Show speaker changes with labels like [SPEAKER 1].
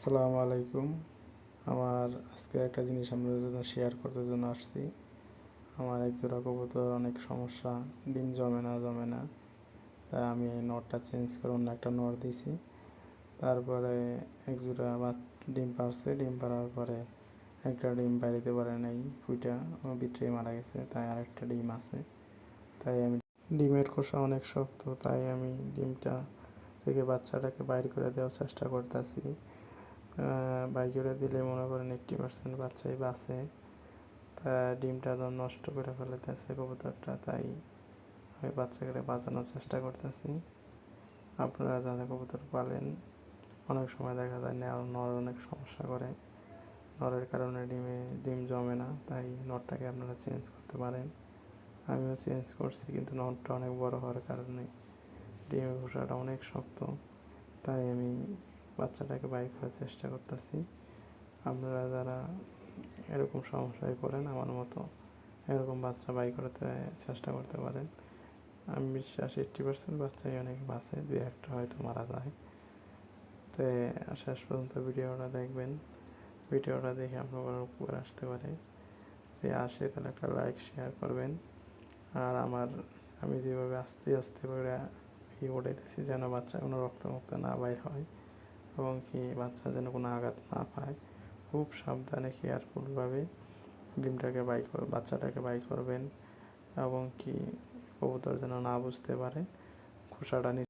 [SPEAKER 1] আসসালামু আলাইকুম। আমার আজকে একটা জিনিস আপনাদের জন্য শেয়ার করতে জন্য আসছি। আমার এক জোড়া কবুতর, অনেক সমস্যা, ডিম জমে না জমে না। তাই আমি নটটা চেঞ্জ করে অন্য একটা নট দিছি। তারপরে এক জোড়া বা ডিম পারছে ডিম পারার পরে একটা ডিম পারিতে পারে নাই ফুইটা ভিতরে মারা গেছে। তাই আরেকটা ডিম আছে। তাই আমি ডিমের খোসা অনেক শক্ত। তাই আমি ডিমটা থেকে বাচ্চাটাকে বাইর করে দেওয়ার চেষ্টা করতেছি। বাইর করে দিলে মনে করেন এইট্টি পার্সেন্ট বাচ্চাই বাঁচে, তা ডিমটা তো নষ্ট করে ফেলেতেছে কবুতরটা, তাই আমি বাচ্চাকে বাঁচানোর চেষ্টা করতেছি। আপনারা যারা কবুতর পালেন, অনেক সময় দেখা যায় নর নর অনেক সমস্যা করে। নরের কারণে ডিমে, ডিম জমে না, তাই নটটাকে আপনারা চেঞ্জ করতে পারেন। আমিও চেঞ্জ করছি, কিন্তু নটটা অনেক বড় হওয়ার কারণে ডিমের খোসাটা অনেক শক্ত, তাই আমি বাচ্চাটাকে বাই করার চেষ্টা করতেছি। আপনারা যারা এরকম সমস্যায় পড়েন, আমার মতো এরকম বাচ্চা বাই করতে চেষ্টা করতে পারেন। আমি বিশ্বাস এইট্টি পার্সেন্ট বাচ্চাই অনেক বাঁচে দু একটা হয়তো মারা যায়। তো শেষ পর্যন্ত ভিডিওটা দেখবেন। ভিডিওটা দেখে আপনার উপকার আসতে পারে। যদি আসে তাহলে একটা লাইক, শেয়ার করবেন। আর আমার, আমি যেভাবে আস্তে আস্তে করে ই ওঠাইতেছি যেন বাচ্চা কোনো রক্ত মুক্ত না বাইর হয়। এবং কি বাচ্চা যেন কোনো আঘাত না পায়। খুব সাবধানে কেয়ারফুলভাবে ডিমটাকে বাই বাচ্চাটাকে বাই করবেন এবং কি কবুতর যেন না বুঝতে পারে, খোসাটা